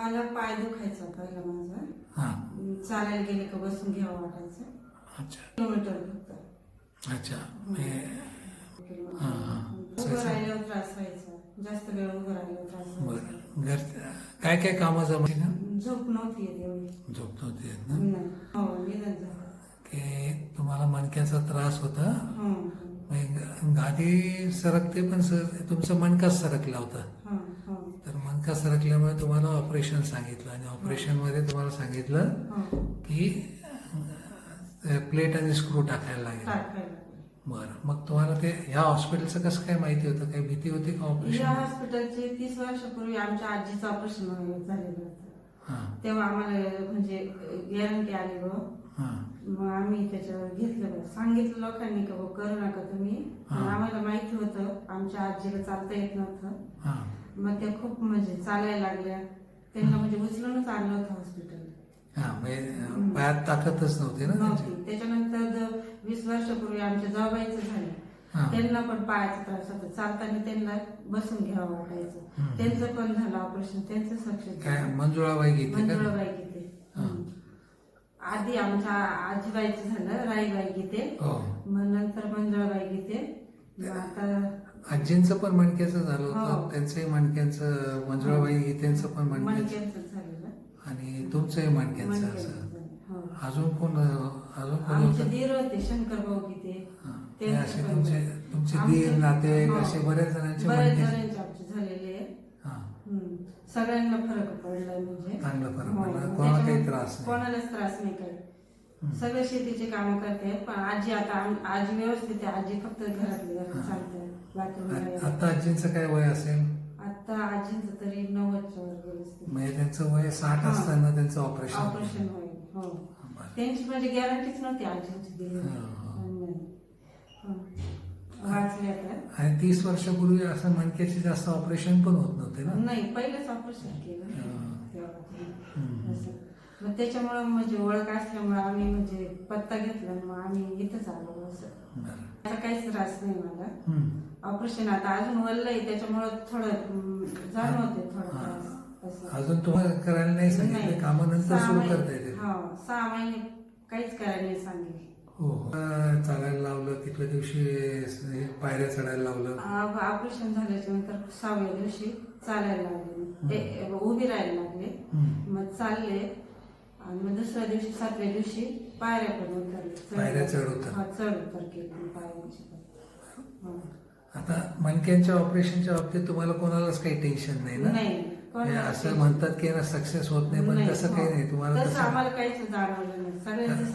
मला पाय दुखायचा पहिला माझा. हां. चालायला गेले का बसून घ्यावं वाटायचं. अच्छा. किलोमीटर फक्त. अच्छा. हां हां उभं राहिल्यावर त्रास व्हायचा. जास्त वेळ उभं राहिल्यावर त्रास बरं. घर काय काय कामं जमायची ना झोप नव्हती येत झोप नव्हती येत ना? हो निधन झालं की तुम्हाला मणक्याचा त्रास होता? हो. गादी सरकते पण सर तुमचा मणकाच सरकला होता. हो हो मणका सरकल्यामुळे तुम्हाला ऑपरेशन सांगितलं आणि ऑपरेशनमध्ये तुम्हाला सांगितलं की प्लेट आणि स्क्रू टाकायला लागेल. बरं. मग तुम्हाला ते ह्या हॉस्पिटलचं कसं काय माहिती होतं? काही भीती होती का या ऑपरेशन हॉस्पिटलचे तीस वर्षापूर्वी आमच्या आजीचं ऑपरेशन झालेलं होतं. तेव्हा आम्हाला म्हणजे गॅरंटी आली हां. मग आम्ही त्याच्यावर घेतलं. सांगितलं लोकांनी का करू नका तुम्ही. आम्हाला माहिती होतं. आमच्या आजीला चालता येत नव्हतं. मग त्या खूप म्हणजे चालायला लागल्या. त्यांना म्हणजे उचलूनच आणलं होतं हॉस्पिटल हां म्हणजे पायात ताकदच नव्हती ना त्यांची. नव्हती. त्याच्यानंतर वीस वर्षापूर्वी आमच्या जाऊबाईचं झालं. हा. त्यांना पण पायाचा त्रास होता. चालताना त्यांना बसून घ्यावं वाटायचं. त्यांचं पण झालं ऑपरेशन त्यांचं सक्सेस काय मंजुळाबाई घेते का? मंजुळाबाई गीते. हा. आधी आमच्या आजीबाईचं झालं राईबाई गीते. हो. मग नंतर मंजुळाबाई गीते. मग आता आजींचं पण मणक्याचं झालं होतं हो. त्यांचंही मणक्यांचं मंजुळाबाई गीतेंचं पण मणक्याचं मणक्यांचं झालेलं आणि तुमचंही मणक्यांचं मणक्यांचं असं झालं. हो. अजून कोण अजून कोण आमचे होतं दीर होते शंकर भाऊ हा. हे त्यांचं असे तुमचे. तुमचे दीर नातेवाईक हो. असे बऱ्याच जणांचे बऱ्याच मणके जणांचे आमचे झालेले आहे. हा हम्म. सगळ्यांना फरक पडलाय म्हणजे चांगला फरक हो. पडला. कोणाला काही त्याच्यामुळे त्रास नाही. कोणालाच त्रास नाही काही. सगळे शेतीचे काम करते पण आजी आता आजी व्यवस्थित आहे आजी फक्त घरातली घरात बाकी. आता आजींचं काय वय असेल? आता आजींचं तरी नव्वदच्या वर गेलं असते म्हणजे त्यांचं वय साठ. असताना त्यांचं ऑपरेशन ऑपरेशन होईल हो. त्यांची म्हणजे गॅरंटीच नव्हती आजींची दिली. वाचले आता. आणि तीस वर्षापूर्वी असं मणक्याचे जास्त ऑपरेशन पण होत नव्हते ना? नाही पहिलंच ऑपरेशन केलं. मग त्याच्यामुळं म्हणजे ओळख म्हणजे पत्ता घेतला मग आम्ही इथंच आलो असं. आता काहीच त्रास नाही मला. ऑपरेशन आता अजून वल्लंय त्याच्यामुळं थोडं जाणवते थोडं. त्रास असं अजून तुम्हाला करायला नाही सांगितलं नाही. कामानंतर सहा सुरू महिने- करता येते हो सहा महिने काहीच करायला नाही सांगितलं हो हो. अं, चालायला लावलं तिथल्या दिवशी हे पायऱ्या चढायला लावलं ऑपरेशन झाल्याच्यानंतर सहाव्या दिवशी चालायला लागले उभी राहायला लागले हम्म. मग चालले आणि मग दुसऱ्या दिवशी सातव्या दिवशी पायऱ्या पण उतरले चढ- पायऱ्या चढ उतर. हा, चढ उतर केली पायऱ्यांची पण. हो. आता मणक्यांच्या ऑपरेशनच्या बाबतीत तुम्हाला कोणालाच काही टेन्शन नाही ना नाही हे असं म्हणतात की ना सक्सेस होत नाही पण नाही, तसं काही हो. नाही तुम्हाला तसं तसं आम्हाला काहीच जाणवलं नाही सगळ्यांचं